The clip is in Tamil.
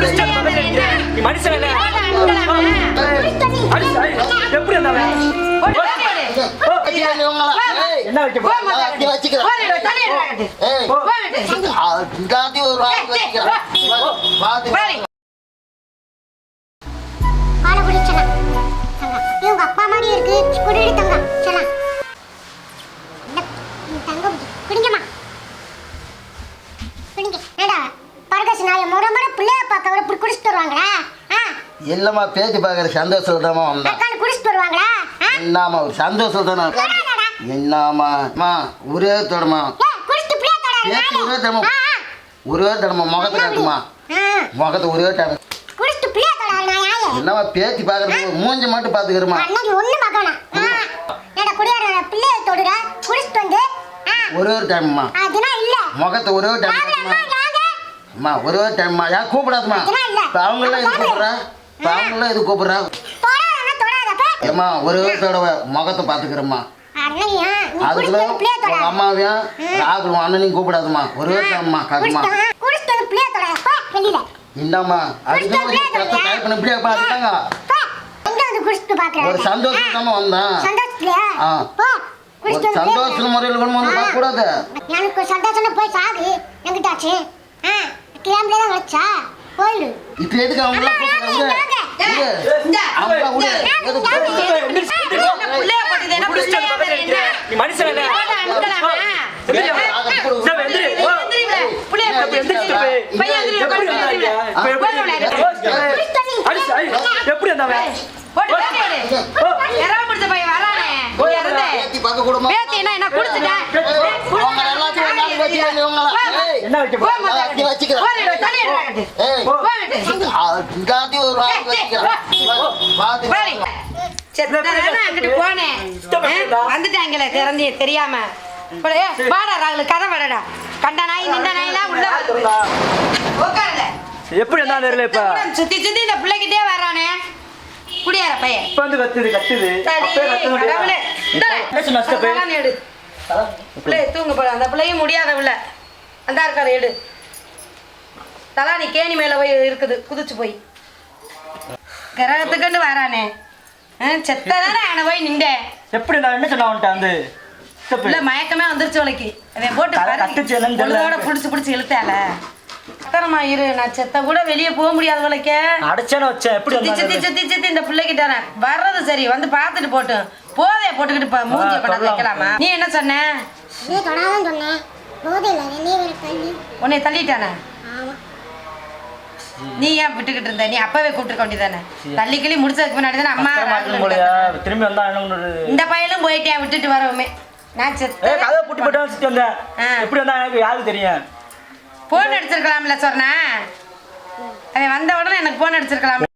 மனுஷன் எப்படி என்ன வைக்க வச்சுக்கிறேன். இவங்க அப்பா மாதிரி இருக்கு குடிடி தங்கம் செல்லம் தங்கம் குடிங்கம்மா இப்படி குடிச்சிட்டு வருவாங்களா? இல்லம்மா பேச்சு பார்க்குற சந்தோஷத்துல தாம்மா வந்தேன். குடிச்சிட்டு வருவாங்களா? என்னம்மா ஒரு சந்தோஷத்துல தானே தொடாதடா. என்னம்மா அம்மா ஒரே தொடமா. பேச்சு ஒரே தடமா. ஒரே தடமா முகத்தை காட்டுமா முகத்தை ஒரே டைம் என்னம்மா பேச்சு பார்க்கறது மூஞ்சி மட்டும் பார்த்துக்கிறமா ஒரே ஒரு டைம்மா முகத்தை ஒரே ஒரு டைம் அம்மா, ஒரே ஒரு டைம்மா ஏன் கூப்பிடாதுமா. இப்போ அவங்களாம் இது கூப்பிட்றா இப்போ அவங்களாம் இது கூப்பிட்றா. ஏம்மா ஒரே தடவை முகத்தை பார்த்துக்கிறேம்மா அதுக்குள்ள தொடாத. அம்மாவையும் ராகுல் அண்ணனையும் கூப்பிடாதுமா ஒரே. போ, வெளியில. இந்தாம்மா அதுக்கு டைப் பண்ணி இப்படியே பார்த்துட்டாங்க? ஒரு சந்தோஷம் தான் வந்தேன்? ஆ. ஒரு சந்தோஷ முறையில் கொண்டு வந்து ஆ. பார்க்கக்கூடாது எனக்கு சந்தோஷம்னா போய் சாகு எங்கிட்டாச்சு ஆ கிளம்பிலே தான் வச்சா இப்போ எதுக்கு அவங்க என்ன எப்படி வைக்க வந்துட்டாங்களே திறந்தி தெரியாம. வாடா ராகுல் கதை வாடா. கண்ட நாய் நின்ற நாயெல்லாம் உள்ள எப்படி தெரியல இப்ப. சுத்தி சுத்தி இந்த பிள்ளைகிட்டே வர்றானே. குடியார பையன். இப்ப வந்து கத்துது கத்துது. கத்த என்ன சொன்ன தூங்க போல அந்த பிள்ளையும் முடியாத உள்ள. அந்த இருக்காரு எடு. தலானி கேணி மேல போய் இருக்குது. குதிச்சு போய். கிரகத்துக்குன்னு வரானே. செத்ததானே அவனை போய் நின்றேன் எப்படி இருந்தா என்ன சொன்னா அவன்கிட்ட வந்து. உள்ள மயக்கமே வந்துருச்சு உனக்கு அவன் போட்டு தலை. பொழுதோட புடிச்சு புடிச்சு இழுத்தால. அத்தனமா இரு நான் செத்த கூட வெளியே போக முடியாது உனக்கே அடைச்சானே வச்சேன். எப்படி சுத்தி சுத்தி சுத்தி இந்த பிள்ளைகிட்ட நான் வர்றது சரி வந்து பார்த்துட்டு போட்டும் போதைய போட்டுக்கிட்டு ஆ, கொண்டாந்து. வைக்கலாமா? நீ என்ன சொன்ன? நீ தொடாதான் சொன்னேன் நீ? உன்னை தள்ளிட்டானே. நீ ஏன் விட்டுக்கிட்டு இருந்த? நீ அப்பவே கூப்பிட்டு வேண்டியதானே தள்ளி கிளி முடிச்சதுக்கு முன்னாடி தானே அம்மா. திரும்பி வந்தா என்ன இந்த பையனும் போயிட்டேன் விட்டுட்டு வரவுமே. நான் செத்த கதை புட்டி போட்டு சுத்தி வந்தேன். எப்படி வந்தா எனக்கு? யாருக்கு தெரியும்? போன் அடிச்சிருக்கலாம்ல சொன்னா அவன் வந்த உடனே எனக்கு போன் அடிச்சிருக்கலாம்